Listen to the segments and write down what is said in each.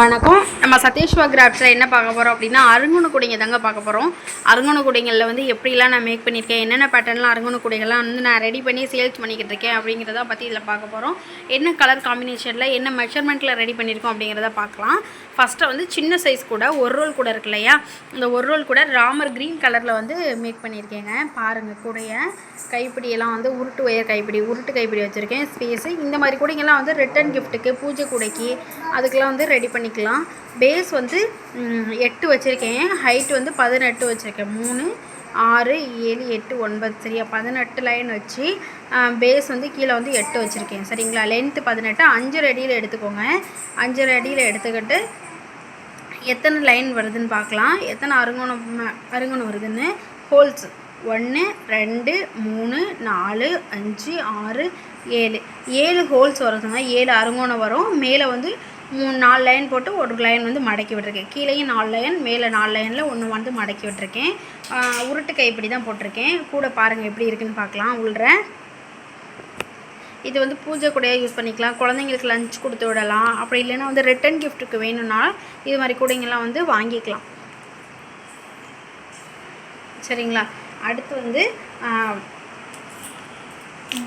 வணக்கம். நம்ம சதீஷ்வா கிராஃப்ட்ஸில் என்ன பார்க்க போகிறோம் அப்படின்னா அருங்குண குடிங்க தாங்க பார்க்க போகிறோம் அருங்குண குடிங்களில் வந்து எப்படிலாம் நான் மேக் பண்ணியிருக்கேன் என்னென்ன பேட்டர்ன்லாம் அருங்குண குடிகள்லாம் வந்து நான் ரெடி பண்ணி சேல்ஸ் பண்ணிக்கிட்டு இருக்கேன் அப்படிங்கிறத பற்றி இதில் பார்க்க போகிறோம் என்ன கலர் காம்பினேஷனில் என்ன மெஷர்மெண்ட்டில் ரெடி பண்ணியிருக்கோம் அப்படிங்கிறத பார்க்கலாம். ஃபஸ்ட்டு வந்து சின்ன சைஸ் கூட ஒரு ரோல் கூட இருக்கு இல்லையா? இந்த ஒரு ரோல் கூட ராமர் க்ரீன் கலரில் வந்து மேக் பண்ணியிருக்கேங்க. பாருங்கள் கூடைய. கைப்பிடியெல்லாம் வந்து உருட்டு ஒயர் கைப்பிடி உருட்டு கைப்பிடி வச்சுருக்கேன். ஸ்பேஸு இந்த மாதிரி கூடைங்கெல்லாம் வந்து ரிட்டன் கிஃப்ட்டுக்கு பூஜை கூடைக்கு அதுக்கெல்லாம் வந்து ரெடி பண்ணி பண்ணிக்கலாம். பேஸ் வந்து எட்டு வச்சுருக்கேன். ஹைட் வந்து பதினெட்டு வச்சுருக்கேன். மூணு ஆறு ஏழு எட்டு ஒன்பது. சரியா? பதினெட்டு லைன் வச்சு பேஸ் வந்து கீழே வந்து எட்டு வச்சுருக்கேன். சரிங்களா? லென்த்து பதினெட்டு. அஞ்சு அடியில் எடுத்துக்கோங்க. அஞ்சு அடியில் எடுத்துக்கிட்டு எத்தனை லைன் வருதுன்னு பார்க்கலாம். எத்தனை அருங்கோணம் அருங்கோணம் வருதுன்னு? ஹோல்ஸ் ஒன்று ரெண்டு மூணு நாலு அஞ்சு ஆறு ஏழு. ஏழு ஹோல்ஸ் வருதுங்க ஏழு அருங்கோணம் வரும். மேலே வந்து மூணு நாலு லைன் போட்டு ஒரு லைன் வந்து மடக்கி விட்டுருக்கேன். கீழேயும் நாலு லைன் மேலே நாலு லைனில் ஒன்று வந்து மடக்கி விட்டுருக்கேன். உருட்டுக்கை இப்படி தான் போட்டிருக்கேன். கூட பாருங்கள் எப்படி இருக்குன்னு பார்க்கலாம். உள்ள இது வந்து பூஜை கூடையாக யூஸ் பண்ணிக்கலாம். குழந்தைங்களுக்கு லஞ்ச் கொடுத்து விடலாம். அப்படி இல்லைன்னா வந்து ரிட்டன் கிஃப்ட்டுக்கு வேணும்னா இது மாதிரி கூடைங்கெல்லாம் வந்து வாங்கிக்கலாம். சரிங்களா? அடுத்து வந்து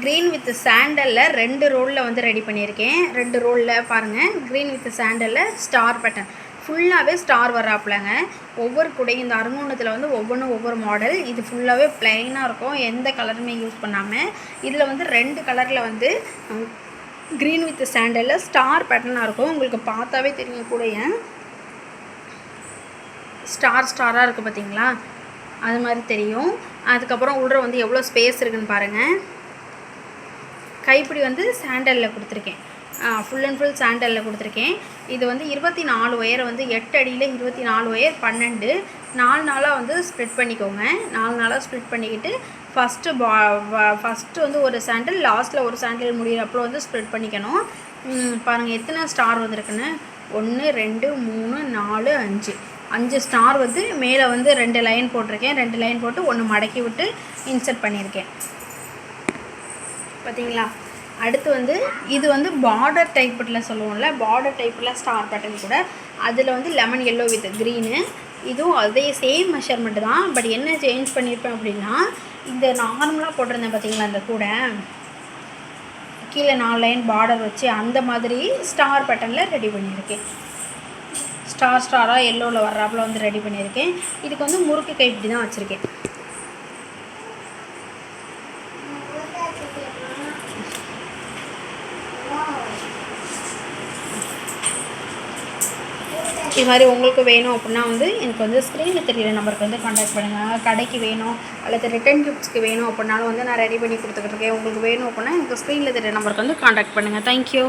க்ரீன் வித் சாண்டலில் ரெண்டு ரோலில் வந்து ரெடி பண்ணியிருக்கேன். ரெண்டு ரோலில் பாருங்கள் க்ரீன் வித் சாண்டலில் ஸ்டார் பேட்டர்ன் ஃபுல்லாகவே ஸ்டார் வர்றாப்புலங்க. ஒவ்வொரு கூடையும் இந்த அருங்கோணத்தில் வந்து ஒவ்வொன்றும் ஒவ்வொரு மாடல் இது ஃபுல்லாகவே பிளைனாக இருக்கும். எந்த கலருமே யூஸ் பண்ணாமல் இதில் வந்து ரெண்டு கலரில் வந்து க்ரீன் வித் சாண்டலில் ஸ்டார் பேட்டர்னாக இருக்கும். உங்களுக்கு பார்த்தாவே தெரியும் கூடைய ஸ்டார் ஸ்டாராக இருக்குது பார்த்தீங்களா அது மாதிரி தெரியும். அதுக்கப்புறம் உள்ள வந்து எவ்வளோ ஸ்பேஸ் இருக்குன்னு பாருங்கள் கைப்பிடி வந்து சாண்டலில் கொடுத்துருக்கேன். ஃபுல் அண்ட் ஃபுல் சாண்டலில் கொடுத்துருக்கேன். இது வந்து இருபத்தி நாலு ஒயர் வந்து எட்டு அடியில் இருபத்தி நாலு ஒயர் பன்னெண்டு. நாலு நாளாக வந்து ஸ்ப்ளிட் பண்ணிக்கோங்க. நாலு நாளாக ஸ்ப்ளிட் பண்ணிக்கிட்டு ஃபஸ்ட்டு பா ஃபஸ்ட்டு வந்து ஒரு சாண்டில் லாஸ்ட்டில் ஒரு சாண்டில் முடிகிறப்போ வந்து ஸ்ப்ரெட் பண்ணிக்கணும். பாருங்கள் எத்தனை ஸ்டார் வந்திருக்குன்னு? ஒன்று ரெண்டு மூணு நாலு அஞ்சு. அஞ்சு ஸ்டார் வந்து மேலே வந்து ரெண்டு லைன் போட்டிருக்கேன். ரெண்டு லைன் போட்டு ஒன்று மடக்கி விட்டு இன்சர்ட் பண்ணியிருக்கேன். பார்த்தீங்களா? அடுத்து வந்து இது வந்து பார்டர் டைப்பில் சொல்லுவோம்ல பார்டர் டைப்பில் ஸ்டார் பேட்டர்ன் கூட. அதில் வந்து லெமன் எல்லோ வித் க்ரீனு இதுவும் அதே சேம் மெஷர்மெண்ட் தான். பட் என்ன சேஞ்ச் பண்ணியிருப்பேன் அப்படின்னா இந்த நார்மலாக போட்டிருந்தேன் பார்த்தீங்களா அந்த கூட? கீழே நாலு லைன் பார்டர் வச்சு அந்த மாதிரி ஸ்டார் பேட்டர்னில் ரெடி பண்ணியிருக்கேன். ஸ்டார் ஸ்டாராக எல்லோவில் வர்றாப்புல வந்து ரெடி பண்ணியிருக்கேன். இதுக்கு வந்து முறுக்கு கைப்பிடி தான் வச்சுருக்கேன். இது மாதிரி உங்களுக்கு வேணும் அப்படின்னா வந்து எனக்கு வந்து ஸ்க்ரீனில் தெரியிற நம்பருக்கு வந்து காண்டாக்ட் பண்ணுங்கள் கடைக்கு வேணும் அல்லது ரிட்டன் கிஃப்ட்ஸ்க்கு வேணும் அப்படின்னாலும் வந்து நான் ரெடி பண்ணி கொடுத்துக்கிட்டு இருக்கேன். உங்களுக்கு வேணும் அப்படின்னா எனக்கு ஸ்க்ரீனில் தெரியிற நம்பருக்கு வந்து காண்டாக்ட் பண்ணுங்கள் தேங்க்யூ